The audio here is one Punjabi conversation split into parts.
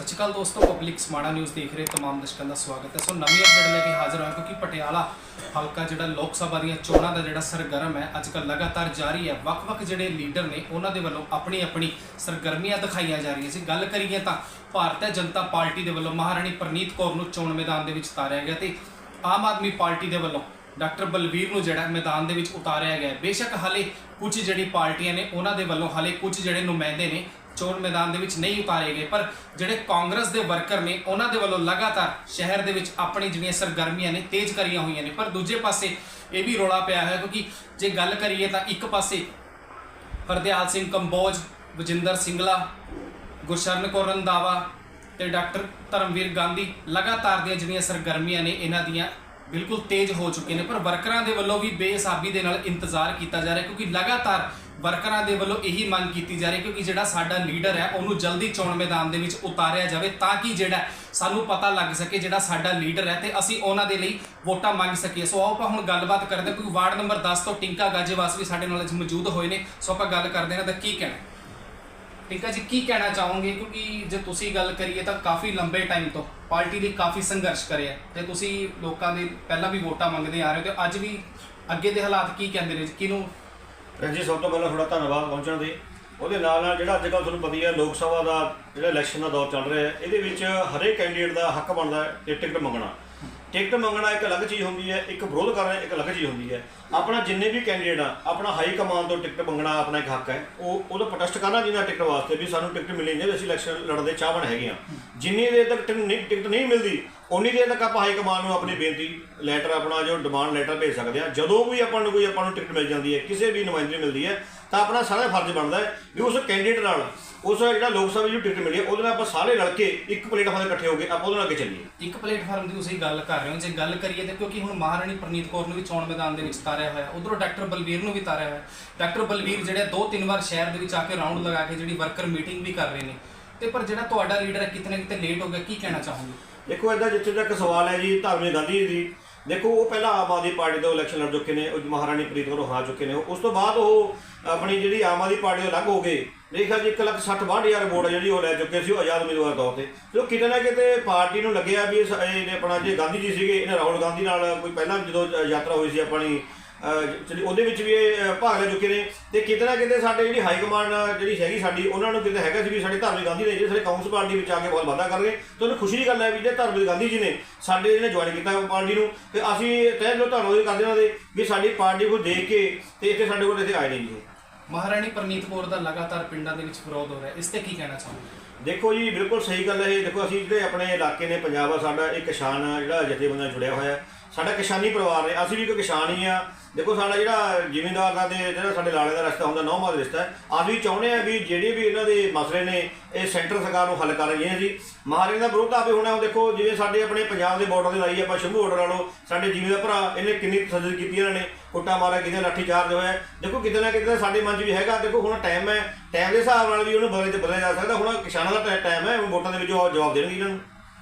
ਸਤਿ ਸ਼੍ਰੀ ਅਕਾਲ ਦੋਸਤੋ ਪਬਲਿਕ ਸਮਾਣਾ ਨਿਊਜ਼ ਦੇਖ ਰਹੇ ਤਮਾਮ ਦਰਸ਼ਕਾਂ ਦਾ ਸਵਾਗਤ ਹੈ। ਸੋ ਨਵੀਂ ਅਪਡੇਟ ਲੈ ਕੇ ਹਾਜ਼ਰ ਹੋਇਆ ਕਿਉਂਕਿ ਪਟਿਆਲਾ ਹਲਕਾ ਜਿਹੜਾ ਲੋਕ ਸਭਾ ਦੀਆਂ ਚੋਣਾਂ ਦਾ ਜਿਹੜਾ ਸਰਗਰਮ ਹੈ, ਅੱਜ ਕੱਲ੍ਹ ਲਗਾਤਾਰ ਜਾਰੀ ਹੈ। ਵੱਖ-ਵੱਖ ਜਿਹੜੇ ਲੀਡਰ ਨੇ, ਉਹਨਾਂ ਦੇ ਵੱਲੋਂ ਆਪਣੀ ਆਪਣੀ ਸਰਗਰਮੀਆਂ ਦਿਖਾਈਆਂ ਜਾ ਰਹੀਆਂ ਸੀ। ਗੱਲ ਕਰੀਏ ਤਾਂ ਭਾਰਤੀ ਜਨਤਾ ਪਾਰਟੀ ਦੇ ਵੱਲੋਂ ਮਹਾਰਾਣੀ ਪ੍ਰਨੀਤ ਕੌਰ ਨੂੰ ਚੋਣ ਮੈਦਾਨ ਦੇ ਵਿੱਚ ਉਤਾਰਿਆ ਗਿਆ ਤੇ ਆਮ ਆਦਮੀ ਪਾਰਟੀ ਦੇ ਵੱਲੋਂ ਡਾਕਟਰ ਬਲਵੀਰ ਨੂੰ ਜਿਹੜਾ ਮੈਦਾਨ ਦੇ ਵਿੱਚ ਉਤਾਰਿਆ ਗਿਆ ਬੇਸ਼ੱਕ ਹਲੇ ਕੁਝ ਜਿਹੜੀ ਪਾਰਟੀਆਂ ਨੇ, ਉਹਨਾਂ ਦੇ ਵੱਲੋਂ ਹਲੇ ਕੁਝ ਜਿਹੜੇ ਨੁਮਾਇੰਦੇ ਨੇ ਚੋਣ ਮੈਦਾਨ ਦੇ ਵਿੱਚ ਨਹੀਂ ਉਤਾਰੇ ਗਏ, ਪਰ ਜਿਹੜੇ ਕਾਂਗਰਸ ਦੇ ਵਰਕਰ ਨੇ, ਉਹਨਾਂ ਦੇ ਵੱਲੋਂ ਲਗਾਤਾਰ ਸ਼ਹਿਰ ਦੇ ਵਿੱਚ ਆਪਣੀ ਜਿਹੜੀਆਂ ਸਰਗਰਮੀਆਂ ਨੇ, ਤੇਜ਼ ਕਰੀਆਂ ਹੋਈਆਂ ਨੇ। ਪਰ ਦੂਜੇ ਪਾਸੇ ਇਹ ਵੀ ਰੋਲਾ ਪਿਆ ਹੈ, ਕਿਉਂਕਿ ਜੇ ਗੱਲ ਕਰੀਏ ਤਾਂ ਇੱਕ ਪਾਸੇ ਹਰਦਿਆਲ ਸਿੰਘ ਕੰਬੋਜ, ਵਜਿੰਦਰ ਸਿੰਗਲਾ, ਗੁਰਸ਼ਰਨ ਕੌਰ ਰੰਧਾਵਾ ਤੇ ਡਾਕਟਰ ਧਰਮਵੀਰ ਗਾਂਧੀ ਲਗਾਤਾਰ ਦੀਆਂ ਜਿਹੜੀਆਂ ਸਰਗਰਮੀਆਂ ਨੇ, ਇਹਨਾਂ ਦੀਆਂ ਬਿਲਕੁਲ ਤੇਜ਼ ਹੋ ਚੁੱਕੇ ਨੇ। ਪਰ ਵਰਕਰਾਂ ਦੇ ਵੱਲੋਂ ਵੀ ਬੇਸਾਬੀ ਦੇ ਨਾਲ ਇੰਤਜ਼ਾਰ ਕੀਤਾ ਜਾ ਰਿਹਾ, ਕਿਉਂਕਿ ਲਗਾਤਾਰ ਵਰਕਰਾਂ ਦੇ ਵੱਲੋਂ ਇਹੀ ਮੰਗ ਕੀਤੀ ਜਾ ਰਹੀ ਕਿਉਂਕਿ ਜਿਹੜਾ ਸਾਡਾ ਲੀਡਰ ਹੈ, ਉਹਨੂੰ ਜਲਦੀ ਚੋਣ ਮੈਦਾਨ ਦੇ ਵਿੱਚ ਉਤਾਰਿਆ ਜਾਵੇ ਤਾਂ ਕਿ ਜਿਹੜਾ ਸਾਨੂੰ ਪਤਾ ਲੱਗ ਸਕੇ ਜਿਹੜਾ ਸਾਡਾ ਲੀਡਰ ਹੈ ਤੇ ਅਸੀਂ ਉਹਨਾਂ ਦੇ ਲਈ ਵੋਟਾਂ ਮੰਗ ਸਕੀਏ। ਸੋ ਆਓ ਆਪਾਂ ਹੁਣ ਗੱਲਬਾਤ ਕਰਦੇ ਹਾਂ, ਕਿਉਂਕਿ ਵਾਰਡ ਨੰਬਰ 10 ਤੋਂ ਟਿੰਕਾ ਗਾਜੇਵਾਸ ਵੀ ਸਾਡੇ ਨਾਲ ਅੱਜ ਮੌਜੂਦ ਹੋਏ ਨੇ। ਸੋ ਆਪਾਂ ਗੱਲ ਕਰਦੇ ਹਾਂ ਤਾਂ ਕੀ ਕਹਿਣਾ ਟਿੰਕਾ ਜੀ, ਕੀ ਕਹਿਣਾ ਚਾਹੋਗੇ? ਕਿਉਂਕਿ ਜੇ ਤੁਸੀਂ ਗੱਲ ਕਰੀਏ ਤਾਂ ਕਾਫੀ ਲੰਬੇ ਟਾਈਮ ਤੋਂ ਪਾਰਟੀ ਲਈ ਕਾਫੀ ਸੰਘਰਸ਼ ਕਰਿਆ ਤੇ ਤੁਸੀਂ ਲੋਕਾਂ ਦੇ ਪਹਿਲਾਂ ਵੀ ਵੋਟਾਂ ਮੰਗਦੇ ਆ ਰਹੇ ਹੋ ਤੇ ਅੱਜ ਵੀ ਅੱਗੇ ਦੇ ਹਾਲਾਤ ਕੀ ਕਹਿੰਦੇ ਨੇ? ਕਿਹਨੂੰ ਰਣਜੀਤ ਸਭ ਤੋਂ ਪਹਿਲਾਂ ਤੁਹਾਡਾ ਧੰਨਵਾਦ ਪਹੁੰਚਣ ਦੇ। ਉਹਦੇ ਨਾਲ ਨਾਲ ਜਿਹੜਾ ਅੱਜ ਕੱਲ੍ਹ ਤੁਹਾਨੂੰ ਪਤਾ ਹੀ ਹੈ, ਲੋਕ ਸਭਾ ਦਾ ਜਿਹੜਾ ਇਲੈਕਸ਼ਨ ਦਾ ਦੌਰ ਚੱਲ ਰਿਹਾ ਹੈ, ਇਹਦੇ ਵਿੱਚ ਹਰੇਕ ਕੈਂਡੀਡੇਟ ਦਾ ਹੱਕ ਬਣਦਾ ਹੈ ਕਿ ਟਿਕਟ ਮੰਗਣਾ। ਟਿਕਟ ਮੰਗਣਾ ਇੱਕ ਅਲੱਗ ਚੀਜ਼ ਹੁੰਦੀ ਹੈ, ਇੱਕ ਵਿਰੋਧ ਕਰਨਾ ਇੱਕ ਅਲੱਗ ਚੀਜ਼ ਹੁੰਦੀ ਹੈ। ਆਪਣਾ ਜਿੰਨੇ ਵੀ ਕੈਂਡੀਡੇਟ ਆ, ਆਪਣਾ ਹਾਈ ਕਮਾਂਡ ਤੋਂ ਟਿਕਟ ਮੰਗਣਾ ਆਪਣਾ ਇੱਕ ਹੱਕ ਹੈ। ਉਹ, ਉਹਦਾ ਪ੍ਰੋਟੈਸਟ ਕਰਨਾ ਜਿਹਨਾਂ ਟਿਕਟ ਵਾਸਤੇ ਵੀ ਸਾਨੂੰ ਟਿਕਟ ਮਿਲਣੀ ਚਾਹੀਦੀ ਅਸੀਂ ਇਲੈਕਸ਼ਨ ਲੜਨ ਦੇ ਚਾਹਵਣ ਹੈਗੇ ਆ ਜਿੰਨੀ ਦੇਰ ਤੱਕ ਟਿਕਟ ਨਹੀਂ ਟਿਕਟ ਨਹੀਂ ਮਿਲਦੀ ਉਨੀ ਦੇਰ ਤੱਕ ਆਪਾਂ ਹਾਈ ਕਮਾਂਡ ਨੂੰ ਆਪਣੀ ਬੇਨਤੀ ਲੈਟਰ ਆਪਣਾ ਜੋ ਡਿਮਾਂਡ ਲੈਟਰ ਭੇਜ ਸਕਦੇ ਆ ਜਦੋਂ ਵੀ ਆਪਾਂ ਨੂੰ ਕੋਈ ਆਪਾਂ ਨੂੰ ਟਿਕਟ ਮਿਲ ਜਾਂਦੀ ਹੈ, ਕਿਸੇ ਵੀ ਨੁਮਾਇੰਦੇ ਨੂੰ ਮਿਲਦੀ ਹੈ, ਤਾਂ ਆਪਣਾ ਸਾਰਾ ਫਰਜ਼ ਬਣਦਾ ਹੈ ਵੀ ਉਸ ਕੈਂਡੀਡੇਟ ਨਾਲ, ਉਸ ਜਿਹੜਾ ਲੋਕ ਸਭਾ ਦੀ ਟਿਕਟ ਮਿਲੀ ਹੈ, ਉਹਦੇ ਨਾਲ ਆਪਾਂ ਸਾਰੇ ਰਲ ਕੇ ਇੱਕ ਪਲੇਟਫਾਰਮ ਤੇ ਇਕੱਠੇ ਹੋ ਕੇ ਆਪਾਂ ਉਹਦੇ ਨਾਲ ਅੱਗੇ ਚੱਲੀਏ। ਇੱਕ ਪਲੇਟਫਾਰਮ ਦੀ ਤੁਸੀਂ ਗੱਲ ਕਰ ਰਹੇ ਹੋ। ਜੇ ਗੱਲ ਕਰੀਏ ਤਾਂ ਕਿਉਂਕਿ ਹੁਣ ਮਹਾਰਾਣੀ ਪ੍ਰਨੀਤ ਕੌਰ ਨੂੰ ਵੀ ਚੋਣ ਮੈਦਾਨ ਦੇ ਵਿੱਚ ਤਾਰਿਆ ਹੋਇਆ ਉਧਰੋਂ ਡਾਕਟਰ ਬਲਵੀਰ ਨੂੰ ਵੀ ਤਾਰਿਆ ਹੋਇਆ ਡਾਕਟਰ ਬਲਵੀਰ ਜਿਹੜੇ ਦੋ ਤਿੰਨ ਵਾਰ ਸ਼ਹਿਰ ਦੇ ਵਿੱਚ ਆ ਕੇ ਰਾਉਂਡ ਲਗਾ ਕੇ ਜਿਹੜੀ ਵਰਕਰ ਮੀਟਿੰਗ ਵੀ ਕਰ ਰਹੇ ਨੇ। ਤੇ ਪਰ ਜਿਹੜਾ ਤੁਹਾਡਾ ਲੀਡਰ ਹੈ ਕਿਤੇ ਨਾ ਕਿਤੇ ਲੇਟ ਹੋ ਗਿਆ, ਕੀ ਕਹਿਣਾ ਚਾਹੋਗੇ? ਦੇਖੋ ਇਹਦਾ ਜਿੱਥੇ ਤੱਕ ਸਵਾਲ ਹੈ ਜੀ ਧਰਮੇ ਗਾਂਧੀ ਜੀ ਦੀ। ਦੇਖੋ, ਉਹ ਪਹਿਲਾਂ ਆਮ ਆਦਮੀ ਪਾਰਟੀ ਤੋਂ ਇਲੈਕਸ਼ਨ ਲੜ ਚੁੱਕੇ ਨੇ, ਉਹ ਮਹਾਰਾਣੀ ਪ੍ਰੀਤ ਕੌਰ ਹਾਰ ਚੁੱਕੇ ਨੇ। ਉਸ ਤੋਂ ਬਾਅਦ ਉਹ ਆਪਣੀ ਜਿਹੜੀ ਆਮ ਆਦਮੀ ਪਾਰਟੀ ਤੋਂ ਅਲੱਗ ਹੋ ਗਏ। ਮੇਰੇ ਖਿਆਲ 'ਚ ਇੱਕ ਲੱਖ ਸੱਠ ਬਾਹਠ ਹਜ਼ਾਰ ਵੋਟ ਹੈ ਜਿਹੜੀ ਉਹ ਲੈ ਚੁੱਕੇ ਸੀ, ਉਹ ਆਜ਼ਾਦ ਉਮੀਦਵਾਰ ਤੌਰ ਤੇ। ਜੋ ਕਿਤੇ ਨਾ ਕਿਤੇ ਪਾਰਟੀ ਨੂੰ ਲੱਗਿਆ ਵੀ ਇਸ- ਇਹ ਆਪਣਾ ਜੇ ਗਾਂਧੀ ਜੀ ਸੀਗੇ, ਇਹਨਾਂ ਰਾਹੁਲ ਗਾਂਧੀ ਨਾਲ ਕੋਈ ਪਹਿਲਾਂ ਜਦੋਂ ਯਾਤਰਾ ਹੋਈ ਸੀ ਆਪਣੀ ਜਿਹੜੀ ਉਹਦੇ ਵਿੱਚ ਵੀ ਇਹ ਭਾਗ ਲੈ ਚੁੱਕੇ ਨੇ। ਤੇ ਕਿਤੇ ਨਾ ਕਿਤੇ ਸਾਡੇ ਜਿਹੜੀ ਹਾਈ ਕਮਾਂਡ ਜਿਹੜੀ ਹੈਗੀ ਸਾਡੀ ਉਹਨਾਂ ਨੂੰ ਕਿਤੇ ਹੈਗਾ ਸੀ ਵੀ ਸਾਡੇ ਧਰਮਵੀਰ ਗਾਂਧੀ ਨੇ ਜਿਹੜੇ ਸਾਡੇ ਕਾਂਗਰਸ ਪਾਰਟੀ ਵਿੱਚ ਆ ਕੇ ਬਹੁਤ ਵਾਅਦਾ ਕਰ ਗਏ ਤੇ ਉਹਨੂੰ ਖੁਸ਼ੀ ਦੀ ਗੱਲ ਹੈ ਵੀ ਜੇ ਧਰਮਵੀਰ ਗਾਂਧੀ ਜੀ ਨੇ ਸਾਡੇ ਜਿਹਨੇ ਜੁਆਇਨ ਕੀਤਾ ਪਾਰਟੀ ਨੂੰ ਤੇ ਅਸੀਂ ਤਹਿ ਦਿਲੋਂ ਧੰਨਵਾਦ ਕਰਦੇ ਉਹਨਾਂ ਦੇ ਵੀ ਸਾਡੀ ਪਾਰਟੀ ਨੂੰ ਦੇਖ ਕੇ ਤੇ ਇੱਥੇ ਸਾਡੇ ਕੋਲ ਇੱਥੇ ਆਏ ਨੇ ਜੀ। ਮਹਾਰਾਣੀ ਪ੍ਰਨੀਤ ਕੌਰ ਦਾ ਲਗਾਤਾਰ ਪਿੰਡਾਂ ਦੇ ਵਿੱਚ ਵਿਰੋਧ ਹੋ ਰਿਹਾ ਇਸ ਤੇ ਕੀ ਕਹਿਣਾ ਚਾਹੋਗੇ? ਦੇਖੋ ਜੀ ਬਿਲਕੁਲ ਸਹੀ ਗੱਲ ਹੈ ਇਹ। ਦੇਖੋ ਅਸੀਂ ਜਿਹੜੇ ਆਪਣੇ ਇਲਾਕੇ ਨੇ ਪੰਜਾਬ ਆ ਸਾਡਾ ਇੱਕ ਕਿਸਾਨ ਜਿਹੜਾ ਜਥੇਬੰਦਾਂ ਜੁੜਿਆ ਹੋਇਆ। ਸਾਡਾ ਕਿਸਾਨੀ ਪਰਿਵਾਰ ਨੇ, ਅਸੀਂ ਵੀ ਇੱਕ ਕਿਸਾਨ ਹੀ ਆ। ਦੇਖੋ ਸਾਡਾ ਜਿਹੜਾ ਜ਼ਿਮੀਂਦਾਰ ਦਾ ਤੇ ਜਿਹੜਾ ਸਾਡੇ ਲਾਲੇ ਦਾ ਰਸਤਾ ਹੁੰਦਾ, ਨੌਵਾਂ ਦਾ ਰਿਸ਼ਤਾ ਹੈ। ਅਸੀਂ ਵੀ ਚਾਹੁੰਦੇ ਆ ਵੀ ਜਿਹੜੇ ਵੀ ਇਹਨਾਂ ਦੇ ਮਸਲੇ ਨੇ, ਇਹ ਸੈਂਟਰ ਸਰਕਾਰ ਨੂੰ ਹੱਲ ਕਰ ਰਹੀ ਹੈ ਜੀ। ਮਹਾਰਾਣੀ ਦਾ ਵਿਰੋਧ ਆਵੇ ਹੁਣ ਉਹ ਦੇਖੋ ਜਿਵੇਂ ਸਾਡੇ ਆਪਣੇ ਪੰਜਾਬ ਦੇ ਬਾਰਡਰ ਦੇ ਲਾਈ ਆਪਾਂ ਸ਼ੰਭੂ ਬਾਰਡਰ ਵਾਲੋ ਸਾਡੇ ਜ਼ਿਮੀਂਦਾਰ ਭਰਾ ਇਹਨੇ ਕਿੰਨੀ ਤਸੱਦਦ ਕੀਤੀ ਇਹਨਾਂ ਨੇ। ਕੁੱਟਾ ਮਾਰਾ ਕਿਤੇ ਲਾਠੀ ਚਾਰਜ ਹੋਇਆ। ਦੇਖੋ ਕਿਤੇ ਨਾ ਕਿਤੇ ਸਾਡੇ ਮਨ 'ਚ ਵੀ ਹੈਗਾ, ਦੇਖੋ ਹੁਣ ਟਾਈਮ ਹੈ। ਟਾਈਮ ਦੇ ਹਿਸਾਬ ਨਾਲ ਵੀ ਉਹਨੂੰ ਬਦਲੇ ਤੇ ਬਦਲਿਆ ਜਾ ਸਕਦਾ। ਹੁਣ ਕਿਸਾਨਾਂ ਦਾ ਟਾਈਮ ਹੈ ਉਹ ਵੋਟਾਂ ਦੇ ਵਿੱਚ ਉਹ ਜਵਾਬ ਦੇਣਗੇ ਇਹਨਾਂ ਨੂੰ।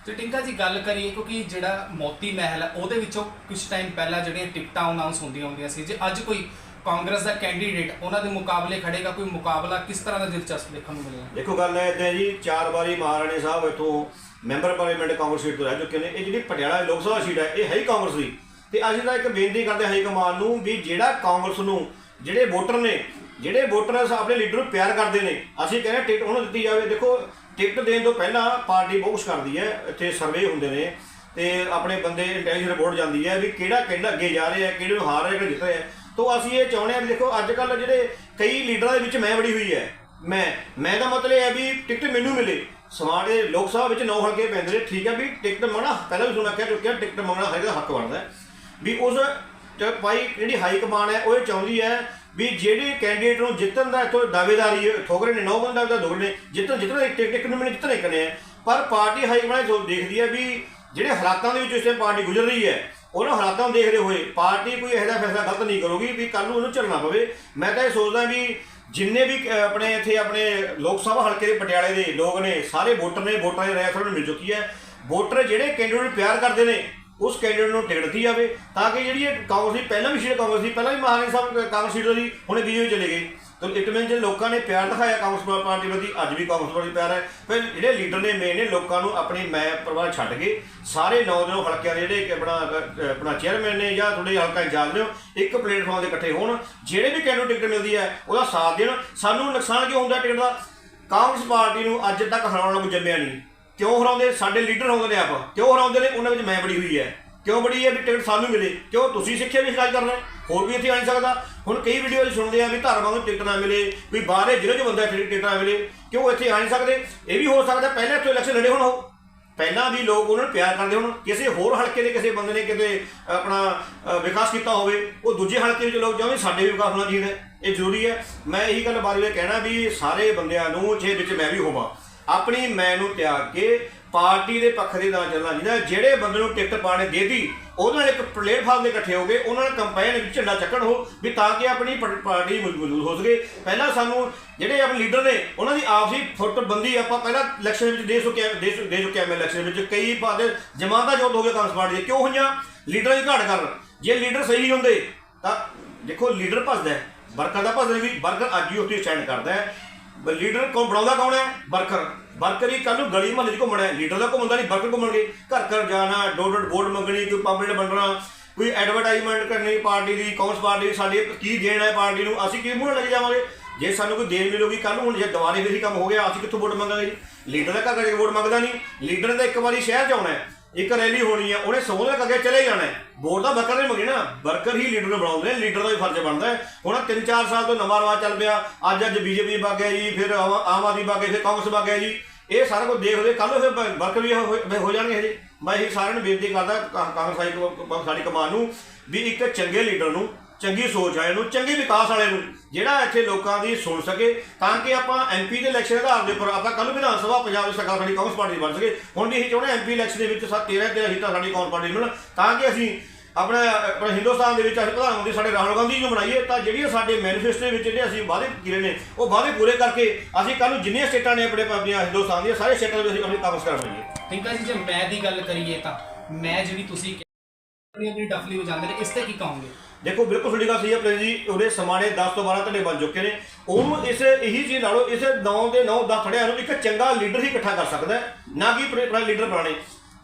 ਤੇ ਟਿੰਕਾ ਜੀ, ਗੱਲ ਕਰੀਏ ਕਿਉਂਕਿ ਜਿਹੜਾ ਮੋਤੀ ਮਹਿਲ ਹੈ ਉਹਦੇ ਵਿੱਚੋਂ ਕੁਝ ਟਾਈਮ ਪਹਿਲਾਂ ਜਿਹੜੀਆਂ ਟਿਕਟਾਂ ਅਨਾਉਂਸ ਹੁੰਦੀਆਂ ਹੁੰਦੀਆਂ ਸੀ, ਜੇ ਅੱਜ ਕੋਈ ਕਾਂਗਰਸ ਦਾ ਕੈਂਡੀਡੇਟ ਉਹਨਾਂ ਦੇ ਮੁਕਾਬਲੇ ਖੜੇਗਾ ਕੋਈ ਮੁਕਾਬਲਾ ਕਿਸ ਤਰ੍ਹਾਂ ਦਾ ਦਿਲਚਸਪ ਦੇਖਣ ਨੂੰ ਮਿਲੇਗਾ ਦੇਖੋ, ਗੱਲ ਹੈ ਇਦਾਂ ਜੀ, ਚਾਰ ਵਾਰੀ ਮਹਾਰਾਣੀ ਸਾਹਿਬ ਇੱਥੋਂ ਮੈਂਬਰ ਪਾਰਲੀਮੈਂਟ ਕਾਂਗਰਸ ਸੀਟ ਤੋਂ ਰਹਿ ਚੁੱਕੇ ਨੇ। ਇਹ ਜਿਹੜੀ ਪਟਿਆਲਾ ਲੋਕ ਸਭਾ ਸੀਟ ਹੈ, ਇਹ ਹੈ ਹੀ ਕਾਂਗਰਸ ਦੀ। ਤੇ ਅਸੀਂ ਤਾਂ ਇੱਕ ਬੇਨਤੀ ਕਰਦੇ ਹਾਈ ਕਮਾਨ ਨੂੰ ਵੀ ਜਿਹੜਾ ਕਾਂਗਰਸ ਨੂੰ, ਜਿਹੜੇ ਵੋਟਰ ਨੇ ਜਿਹੜੇ ਵੋਟਰ ਆਪਣੇ ਲੀਡਰ ਨੂੰ ਪਿਆਰ ਕਰਦੇ ਨੇ, ਅਸੀਂ ਕਹਿੰਦੇ ਹਾਂ ਟਿਕਟ ਉਹਨੂੰ ਦਿੱਤੀ ਜਾਵੇ। ਦੇਖੋ, ਟਿਕਟ ਦੇਣ ਤੋਂ ਪਹਿਲਾਂ ਪਾਰਟੀ ਬਹੁਤ ਕੁਛ ਕਰਦੀ ਹੈ, ਇੱਥੇ ਸਰਵੇ ਹੁੰਦੇ ਨੇ ਤੇ ਆਪਣੇ ਬੰਦੇ ਇੰਟੈਲੀਜੈਂਸ ਰਿਪੋਰਟ ਜਾਂਦੀ ਹੈ ਵੀ ਕਿਹੜਾ ਕਿਹੜਾ ਅੱਗੇ ਜਾ ਰਿਹਾ ਹੈ, ਕਿਹੜੇ ਨੂੰ ਹਾਰ ਰਿਹਾ, ਕਿਹੜਾ ਜਿੱਤ ਰਿਹਾ ਹੈ। ਤੋਂ ਅਸੀਂ ਇਹ ਚਾਹੁੰਦੇ ਹਾਂ ਵੀ ਦੇਖੋ ਅੱਜ ਕੱਲ ਜਿਹੜੇ ਕਈ ਲੀਡਰਾਂ ਦੇ ਵਿੱਚ ਮੈਂ ਬੜੀ ਹੋਈ ਹੈ, ਮੈਂ ਮੈਂ ਦਾ ਮਤਲਬ ਇਹ ਹੈ ਵੀ ਟਿਕਟ ਮੈਨੂੰ ਮਿਲੇ। ਸਮਾੜੇ ਲੋਕ ਸਭਾ ਵਿੱਚ ਨੌ ਹਲਕੇ ਪੈਂਦੇ ਨੇ, ਠੀਕ ਹੈ ਵੀ ਟਿਕਟ ਮੰਗਣਾ, ਪਹਿਲਾਂ ਵੀ ਤੁਹਾਨੂੰ ਕਹਿ ਚੁੱਕਿਆ ਟਿਕਟ ਮੰਗਣਾ ਹਰ ਦਾ ਹੱਕ ਬਣਦਾ ਵੀ ਉਸ ਭਾਈ ਜਿਹੜੀ ਹਾਈ ਕਮਾਂਡ ਹੈ, ਉਹ ਇਹ ਚਾਹੁੰਦੀ ਹੈ ਵੀ ਜਿਹੜੇ ਕੈਂਡੀਡੇਟ ਨੂੰ ਜਿੱਤਣ ਦਾ ਇਥੋਂ ਦਾਅਵੇਦਾਰੀ, ਠੋਕਰੇ ਨੇ, ਨੌ ਬੰਦਾ ਦਾ ਦੋਗਰੇ ਨੇ, ਜਿੱਤਣ ਜਿੱਤਣ ਇੱਕ ਟਿਕਟ ਨੂੰ ਮੈਨੂੰ ਜਿੱਤਣੇ ਕਰਨੇ ਆ ਪਰ ਪਾਰਟੀ ਹਾਈ ਕਮਾਂਡ ਜੋ ਦੇਖਦੀ ਹੈ ਵੀ ਜਿਹੜੇ ਹਾਲਾਤਾਂ ਦੇ ਵਿੱਚ ਇਸ ਟਾਈਮ ਪਾਰਟੀ ਗੁਜ਼ਰ ਰਹੀ ਹੈ, ਉਹਨਾਂ ਹਾਲਾਤਾਂ ਨੂੰ ਦੇਖਦੇ ਹੋਏ ਪਾਰਟੀ ਕੋਈ ਇਹੋ ਜਿਹਾ ਫੈਸਲਾ ਗਲਤ ਨਹੀਂ ਕਰੂਗੀ ਵੀ ਕੱਲ ਨੂੰ ਉਹਨੂੰ ਝੱਲਣਾ ਪਵੇ। ਮੈਂ ਤਾਂ ਇਹ ਸੋਚਦਾ ਵੀ ਜਿੰਨੇ ਵੀ ਆਪਣੇ ਇੱਥੇ ਆਪਣੇ ਲੋਕ ਸਭਾ ਹਲਕੇ ਦੇ ਪਟਿਆਲੇ ਦੇ ਲੋਕ ਨੇ, ਸਾਰੇ ਵੋਟਰ ਨੇ, ਵੋਟਰਾਂ ਦੀ ਰਾਇ ਸਾਨੂੰ ਮਿਲ ਚੁੱਕੀ ਹੈ। ਵੋਟਰ ਜਿਹੜੇ ਕੈਂਡੀਡੇਟ ਪਿਆਰ ਕਰਦੇ ਨੇ ਉਸ ਕੈਂਡੀਡੇਟ ਨੂੰ ਟਿਕਟ ਦਿੱਤੀ ਜਾਵੇ ਤਾਂ ਕਿ ਜਿਹੜੀ ਇਹ ਕਾਂਗਰਸ ਦੀ ਪਹਿਲਾਂ ਵੀ ਸ਼ੀਟ ਕਾਂਗਰਸ ਦੀ, ਪਹਿਲਾਂ ਵੀ ਮਹਾਰਾਜ ਸਾਹਿਬ ਕਾਂਗਰਸ ਲੀਡਰ ਸੀ ਹੁਣੇ ਬੀਜੇਪੀ ਚਲੇ ਗਏ। ਤਾਂ ਇਟ ਮੀਨ ਜੇ ਲੋਕਾਂ ਨੇ ਪਿਆਰ ਦਿਖਾਇਆ ਕਾਂਗਰਸ ਪਾਰਟੀ ਪ੍ਰਤੀ, ਅੱਜ ਵੀ ਕਾਂਗਰਸ ਪਾਰਟੀ ਪਿਆਰ ਹੈ। ਫਿਰ ਜਿਹੜੇ ਲੀਡਰ ਨੇ ਮੇਨ ਨੇ, ਲੋਕਾਂ ਨੂੰ ਆਪਣੀ ਮੈਂ ਪਰਵਾਹ ਛੱਡ ਕੇ ਸਾਰੇ ਨੌਜਵਾਨ ਹਲਕਿਆਂ ਦੇ ਜਿਹੜੇ ਕਿ ਆਪਣਾ ਆਪਣਾ ਚੇਅਰਮੈਨ ਨੇ ਜਾਂ ਤੁਹਾਡੇ ਹਲਕਾ ਇੰਚਾਰਜ ਨੇ, ਇੱਕ ਪਲੇਟਫਾਰਮ ਤੇ ਇਕੱਠੇ ਹੋਣ। ਜਿਹੜੇ ਵੀ ਕੈਂਡੀਡੇਟ ਟਿਕਟ ਮਿਲਦੀ ਹੈ, ਉਹਦਾ ਸਾਥ ਦੇਣ। ਸਾਨੂੰ ਨੁਕਸਾਨ ਕਿਉਂ ਹੁੰਦਾ ਟਿਕਟ ਦਾ? ਕਾਂਗਰਸ ਪਾਰਟੀ ਨੂੰ ਅੱਜ ਤੱਕ ਹਰਾਉਣ ਵਾਲਾ ਕੋਈ ਜੰਮਿਆ ਨਹੀਂ। ਕਿਉਂ ਹਰਾਉਂਦੇ? ਸਾਡੇ ਲੀਡਰ ਹੁੰਦੇ ਨੇ ਆਪ। ਕਿਉਂ ਹਰਾਉਂਦੇ ਨੇ? ਉਹਨਾਂ ਵਿੱਚ ਮੈਂ ਬੜੀ ਹੋਈ ਹੈ। ਕਿਉਂ ਬੜੀ ਹੈ ਵੀ ਟਿਕਟ ਸਾਨੂੰ ਮਿਲੇ? ਕਿਉਂ ਤੁਸੀਂ ਸਿੱਖਿਆ ਵੀ ਸ਼ਿਕਾਇਤ ਕਰ ਰਹੇ? ਹੋਰ ਵੀ ਇੱਥੇ ਆ ਨਹੀਂ ਸਕਦਾ। ਹੁਣ ਕਈ ਵੀਡੀਓ 'ਚ ਸੁਣਦੇ ਆ ਵੀ ਧਰਮਾਂ ਨੂੰ ਟਿਕਟ ਨਾ ਮਿਲੇ, ਵੀ ਬਾਹਰੇ ਜ਼ਿਲ੍ਹੇ 'ਚ ਬੰਦਾ ਟਿਕਟ ਟਿਕਟ ਨਾ ਮਿਲੇ। ਕਿਉਂ ਇੱਥੇ ਆ ਨਹੀਂ ਸਕਦੇ? ਇਹ ਵੀ ਹੋ ਸਕਦਾ ਪਹਿਲਾਂ ਇੱਥੇ ਇਲੈਕਸ਼ਨ ਲੜੇ ਹੋਣ ਉਹ। ਪਹਿਲਾਂ ਵੀ ਲੋਕ ਉਹਨਾਂ ਨੂੰ ਪਿਆਰ ਕਰਦੇ ਹੋਣ। ਕਿਸੇ ਹੋਰ ਹਲਕੇ ਦੇ ਕਿਸੇ ਬੰਦੇ ਨੇ ਕਿਤੇ ਆਪਣਾ ਵਿਕਾਸ ਕੀਤਾ ਹੋਵੇ, ਉਹ ਦੂਜੇ ਹਲਕੇ ਵਿੱਚ ਲੋਕ ਚਾਹੁੰਦੇ ਸਾਡੇ ਵੀ ਵਿਕਾਸ ਹੋਣਾ ਚਾਹੀਦਾ ਇਹ ਜ਼ਰੂਰੀ ਹੈ। ਮੈਂ ਇਹੀ ਗੱਲ ਬਾਰੇ ਕਹਿਣਾ ਵੀ ਸਾਰੇ ਬੰਦਿਆਂ ਨੂੰ ਜੇ ਵਿੱਚ ਮੈਂ ਵੀ ਹੋਵਾਂ। ਆਪਣੀ ਮੈਂ ਨੂੰ ਤਿਆਗ ਕੇ ਪਾਰਟੀ ਦੇ ਪੱਖ ਦੇ ਨਾਲ ਚੱਲਣਾ ਚਾਹੀਦਾ। ਜਿਹੜੇ ਬੰਦੇ ਨੂੰ ਟਿਕਟ ਪਾਣੇ ਦੇਦੀ ਉਹਦੇ ਨਾਲ ਇੱਕ ਪਲੇਟਫਾਰਮ ਦੇ ਇਕੱਠੇ ਹੋ ਗਏ ਉਹਨਾਂ ਨਾਲ ਕੰਪੇਨ ਵਿੱਚ ਝੰਡਾ ਚੱਕਣ ਹੋ, ਵੀ ਤਾਂ ਕਿ ਆਪਣੀ ਪ- ਪਾਰਟੀ ਮਜ਼ਬੂਤ ਹੋ ਸਕੇ। ਪਹਿਲਾਂ ਸਾਨੂੰ ਜਿਹੜੇ ਆਪਣੇ ਲੀਡਰ ਨੇ, ਉਹਨਾਂ ਦੀ ਆਪਸੀ ਫੁੱਟਬੰਦੀ ਆਪਾਂ ਪਹਿਲਾਂ ਇਲੈਕਸ਼ਨ ਵਿੱਚ ਦੇ ਚੁੱਕੇ ਦੇ ਚੁ- ਦੇ ਚੁੱਕੇ ਹਾਂ ਇਲੈਕਸ਼ਨ ਵਿੱਚ। ਕਈ ਬਾਦ ਜਮਾਤਾਂ ਜੋਤ ਹੋ ਗਏ ਕਾਂਗਰਸ ਪਾਰਟੀ ਦੇ ਕਿਉਂ ਹੋਈਆਂ? ਲੀਡਰਾਂ ਦੀ ਘਾਟ ਕਰਨ। ਜੇ ਲੀਡਰ ਸਹੀ ਨਹੀਂ ਹੁੰਦੇ, ਤਾਂ ਦੇਖੋ ਲੀਡਰ ਭੱਜਦਾ ਹੈ, ਵਰਕਰ ਦਾ ਭੱਜਦਾ ਵੀ ਵਰਕਰ ਅੱਜ ਹੀ ਉੱਥੇ ਸਟੈਂਡ ਕਰਦਾ ਹੈ। ਲੀਡਰ ਕੌਣ ਬਣਾਉਂਦਾ ਕੌਣ ਹੈ? ਵਰਕਰ। ਵਰਕਰ ਹੀ ਕੱਲ ਨੂੰ ਗਲੀ ਮਹੱਲੇ 'ਚ ਘੁੰਮਣਾ ਹੈ। ਲੀਡਰ ਦਾ ਘੁੰਮਦਾ ਨਹੀਂ, ਵਰਕਰ ਘੁੰਮਣਗੇ। ਘਰ ਘਰ ਜਾਣਾ, ਡੋਰ ਡੋਰ ਵੋਟ ਮੰਗਣੀ, ਕੋਈ ਪੰਪਲੇਟ ਵੰਡਣਾ, ਕੋਈ ਐਡਵਰਟਾਈਜ਼ਮੈਂਟ ਕਰਨੀ ਪਾਰਟੀ ਦੀ, ਕਾਂਗਰਸ ਪਾਰਟੀ ਦੀ, ਸਾਡੀ ਕੀ ਦੇਣ ਹੈ ਪਾਰਟੀ ਨੂੰ, ਅਸੀਂ ਕੀ ਮੂੰਹ ਨਾਲ ਲੱਗ ਜਾਵਾਂਗੇ? ਜੇ ਸਾਨੂੰ ਕੋਈ ਦੇਣ ਮਿਲੂਗੀ ਕੱਲ ਨੂੰ, ਹੁਣ ਜੇ ਦੁਬਾਰੇ ਫਿਰ ਕੰਮ ਹੋ ਗਿਆ, ਅਸੀਂ ਕਿੱਥੋਂ ਵੋਟ ਮੰਗਾਂਗੇ ਜੀ? ਲੀਡਰ ਦਾ ਘਰ ਘਰ ਵੋਟ ਮੰਗਦਾ ਨਹੀਂ। ਲੀਡਰ ਦਾ ਇੱਕ ਵਾਰੀ ਸ਼ਹਿਰ 'ਚ ਆਉਣਾ ਹੈ। ਇੱਕ ਰੈਲੀ ਹੋਣੀ ਹੈ ਉਹਨੇ ਸੋਹਣਾ ਕਰਕੇ ਚਲੇ ਜਾਣਾ ਵੋਟ ਤਾਂ ਵਰਕਰ ਨੇ ਮੰਗੀ ਨਾ, ਵਰਕਰ ਹੀ ਲੀਡਰ ਨੂੰ ਬਣਾਉਂਦੇ ਨੇ, ਲੀਡਰ ਦਾ ਵੀ ਫਰਜ਼ ਬਣਦਾ ਹੈ। ਹੁਣ 3-4 ਸਾਲ ਤੋਂ ਨਵਾਂ ਰਵਾਜ ਚੱਲ ਪਿਆ, ਅੱਜ ਅੱਜ ਬੀਜੇਪੀ ਵਗ ਗਿਆ ਜੀ, ਫਿਰ ਆਮ ਆਦਮੀ ਵਗ ਗਿਆ ਫਿਰ ਕਾਂਗਰਸ ਵਗ ਗਿਆ ਜੀ। ਇਹ ਸਾਰਾ ਕੁਝ ਦੇਖਦੇ ਕੱਲ ਫਿਰ ਵਰਕਰ ਵੀ ਹੋ ਜਾਣਗੇ ਹਜੇ। ਮੈਂ ਇਹ ਸਾਰਿਆਂ ਨੂੰ ਬੇਨਤੀ ਕਰਦਾ ਕਾਂਗਰਸ ਸਾਡੀ ਕਮਾਨ ਨੂੰ ਵੀ ਇੱਕ ਚੰਗੇ ਲੀਡਰ ਨੂੰ ਚੰਗੀ ਸੋਚ ਵਾਲੇ ਨੂੰ ਚੰਗੇ ਵਿਕਾਸ ਵਾਲੇ ਨੂੰ, ਜਿਹੜਾ ਇੱਥੇ ਲੋਕਾਂ ਦੀ ਸੁਣ ਸਕੇ, ਤਾਂ ਕਿ ਆਪਾਂ ਐਮਪੀ ਦੇ ਇਲੈਕਸ਼ਨ ਦੇ ਆਧਾਰ ਦੇ ਉੱਪਰ ਆਪਾਂ ਕੱਲ ਵਿਧਾਨ ਸਭਾ, ਪੰਜਾਬ ਦੀ ਸਰਕਾਰ ਸਾਡੀ ਕਾਂਗਰਸ ਪਾਰਟੀ ਦੀ ਬਣ ਸਕੇ। ਹੁਣ ਵੀ ਅਸੀਂ ਚਾਹੁੰਦੇ ਐਮਪੀ ਇਲੈਕਸ਼ਨ ਦੇ ਵਿੱਚ ਸਾ 13 13 ਸੀਟਾਂ ਸਾਡੀ ਕਾਂਗਰਸ ਪਾਰਟੀ ਨੂੰ ਮਿਲਣ, ਤਾਂ ਕਿ ਅਸੀਂ ਆਪਣੇ ਆਪਣੇ ਹਿੰਦੁਸਤਾਨ ਦੇ ਵਿੱਚ ਅਸੀਂ ਪ੍ਰਧਾਨ ਮੰਤਰੀ ਸਾਡੇ ਰਾਹੁਲ ਗਾਂਧੀ ਨੂੰ ਬਣਾਈਏ, ਤਾਂ ਜਿਹੜੀਆਂ ਸਾਡੇ ਮੈਨੀਫੈਸਟੋ ਦੇ ਵਿੱਚ ਜਿਹੜੇ ਅਸੀਂ ਵਾਅਦੇ ਕੀਤੇ ਨੇ, ਉਹ ਵਾਅਦੇ ਪੂਰੇ ਕਰਕੇ ਅਸੀਂ ਕੱਲ ਨੂੰ ਜਿੰਨੀਆਂ ਸਟੇਟਾਂ ਨੇ ਆਪਣੇ, ਆਪਣੀਆਂ ਹਿੰਦੁਸਤਾਨ ਦੀਆਂ ਸਾਰੇ ਸਟੇਟਾਂ ਦੇ ਵਿੱਚ ਅਸੀਂ ਆਪਣੀ ਕਾਂਗਰਸ ਕਰ ਠੀਕ ਹੈ ਜੀ, ਜੇ ਮੈਂ ਦੀ ਗੱਲ ਕਰੀਏ ਤਾਂ, ਮੈਂ ਜਿਹੜੀ ਤੁਸੀਂ ਆਪਣੀ ਆਪਣੀ ਡਫਲੀ ਵਜਾਉਂਦੇ ਨੇ ਇਸ ਤੇ ਕੀ ਕਹੋਗੇ? ਦੇਖੋ ਬਿਲਕੁਲ ਤੁਹਾਡੀ ਗੱਲ ਸਹੀ ਹੈ ਪ੍ਰੇਮ ਜੀ। ਉਹਦੇ ਸਮਾਣੇ 10 ਤੋਂ 12 ਧੜੇ ਬਣ ਚੁੱਕੇ ਨੇ। ਉਹਨੂੰ ਇਸ ਇਹੀ ਚੀਜ਼ ਲਾ ਲਓ 9 ਦੇ 9 10 ਧੜਿਆਂ ਨੂੰ ਇੱਕ ਚੰਗਾ ਲੀਡਰ ਹੀ ਇਕੱਠਾ ਕਰ ਸਕਦਾ ਨਾ ਕਿ ਪੁਰਾਣੇ ਲੀਡਰ ਬਣਾਣੇ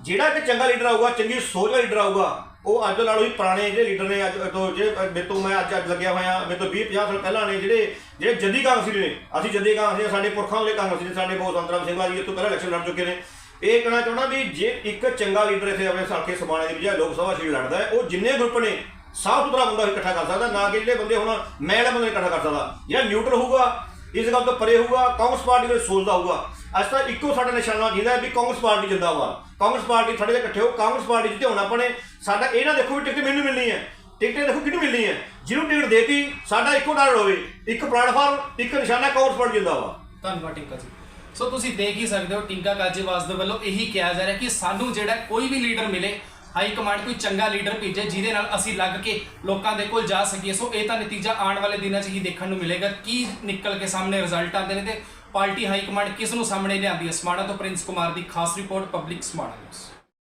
ਜਿਹੜਾ ਇੱਕ ਚੰਗਾ ਲੀਡਰ ਆਊਗਾ ਚੰਗੀ ਸੋਚ ਵਾਲਾ ਲੀਡਰ ਆਊਗਾ ਉਹ ਅੱਜ ਨਾਲੋਂ ਹੀ ਪੁਰਾਣੇ ਜਿਹੜੇ ਲੀਡਰ ਨੇ ਅੱਜ ਤੋਂ ਜਿਹੜੇ ਮੇਰੇ ਤੋਂ ਮੈਂ ਅੱਜ ਅੱਜ ਲੱਗਿਆ ਹੋਇਆ ਮੇਰੇ ਤੋਂ 20 50 ਸਾਲ ਪਹਿਲਾਂ ਨੇ ਜਿਹੜੇ ਜਿਹੜੇ ਜੱਦੀ ਕਾਂਗਰਸੀ ਨੇ। ਅਸੀਂ ਜੱਦੀ ਕਾਂਗਰਸੀ ਹਾਂ, ਸਾਡੇ ਪੁਰਖਾਂ ਵਾਲੇ ਕਾਂਗਰਸੀ ਨੇ ਸਾਡੇ ਬਹੁਤ ਸੰਤਰਾਮ ਸਿੰਘ ਜੀ ਇਹ ਤੋਂ ਪਹਿਲਾਂ ਇਲੈਕਸ਼ਨ ਲੜ ਚੁੱਕੇ ਨੇ। ਇਹ ਕਹਿਣਾ ਚਾਹੁੰਦਾ ਵੀ ਜੇ ਇੱਕ ਚੰਗਾ ਲੀਡਰ ਇੱਥੇ ਆਪਣੇ ਸਾਕੇ ਸਮਾਣੇ ਦੀ ਬਜਾਏ ਲੋਕ ਸਭਾ ਸੀਟ ਲੜਦਾ ਹੈ, ਉਹ ਜਿੰਨੇ ਗਰੁੱਪ ਨੇ, ਸਾਫ਼ ਸੁਥਰਾ ਬੰਦਾ ਇਕੱਠਾ ਕਰ ਸਕਦਾ, ਨਾ ਕਿ ਜਿਹੜੇ ਬੰਦੇ ਹੁਣ ਮੈਂ ਵਾਲਾ ਬੰਦਾ ਇਕੱਠਾ ਕਰ ਸਕਦਾ। ਜਿਹੜਾ ਨਿਊਟਰਲ ਹੋਊਗਾ, ਇਸ ਗੱਲ ਤੋਂ ਪਰੇ ਹੋਊਗਾ, ਕਾਂਗਰਸ ਪਾਰਟੀ ਨੂੰ ਸੋਚਦਾ ਹੋਊਗਾ। ਅੱਜ ਤਾਂ ਇੱਕੋ ਸਾਡਾ ਨਿਸ਼ਾਨਾ ਜਿਹਦਾ ਵੀ ਕਾਂਗਰਸ ਪਾਰਟੀ ਜਿੰਦਾਬਾਦ। ਕਾਂਗਰਸ ਪਾਰਟੀ ਸਾਡੇ ਦੇ ਇਕੱਠੇ ਹੋ, ਕਾਂਗਰਸ ਪਾਰਟੀ ਜਿੱਤੇ ਹੋਣਾ ਆਪਣੇ ਸਾਡਾ ਇਹ ਨਾ ਦੇਖੋ ਵੀ ਟਿਕਟ ਮੈਨੂੰ ਮਿਲਣੀ ਹੈ। ਟਿਕਟ ਦੇਖੋ ਕਿਹਨੂੰ ਮਿਲਣੀ ਹੈ? ਜਿਹਨੂੰ ਟਿਕਟ ਦੇਤੀ, ਸਾਡਾ ਇੱਕੋ ਡਰ ਹੋਵੇ। ਇੱਕ ਪਲੇਟਫਾਰਮ ਇੱਕ ਨਿਸ਼ਾਨਾ ਕਾਂਗਰਸ ਪਾਰਟੀ ਜਿੰਦਾਬਾਦ। ਧੰਨਵਾਦ ਟਿੰਕਾ ਜੀ। ਸੋ ਤੁਸੀਂ ਦੇਖ ਹੀ ਸਕਦੇ ਹੋ, ਟਿੰਕਾ ਕਾਜੇਵਾਸ ਦੇ ਵੱਲੋਂ ਇਹੀ ਕਿਹਾ ਜਾ ਰਿਹਾ ਕਿ ਸਾਨੂੰ ਜਿਹੜਾ ਕੋਈ ਵੀ ਲੀਡਰ ਮਿਲੇ, ਹਾਈ ਕਮਾਂਡ ਕੋਈ ਚੰਗਾ ਲੀਡਰ ਭੇਜੇ, ਜਿਹਦੇ ਨਾਲ ਅਸੀਂ ਲੱਗ ਕੇ ਲੋਕਾਂ ਦੇ ਕੋਲ ਜਾ ਸਕੀਏ। ਸੋ ਇਹ ਤਾਂ ਨਤੀਜਾ ਆਉਣ ਵਾਲੇ ਦਿਨਾਂ 'ਚ ਹੀ ਦੇਖਣ ਨੂੰ ਮਿਲੇਗਾ, ਕੀ ਨਿਕਲ ਕੇ ਸਾਹਮਣੇ ਰਿਜ਼ਲਟ ਆਉਂਦੇ ਨੇ ਤੇ ਪਾਰਟੀ ਹਾਈ ਕਮਾਂਡ ਕਿਸ ਨੂੰ ਸਾਹਮਣੇ ਲਿਆਂਦੀ ਹੈ? ਸਮਾਣਾ ਤੋਂ ਪ੍ਰਿੰਸ ਕੁਮਾਰ ਦੀ ਖਾਸ ਰਿਪੋਰਟ, ਪਬਲਿਕ ਸਮਾਣਾ ਨਿਊਜ਼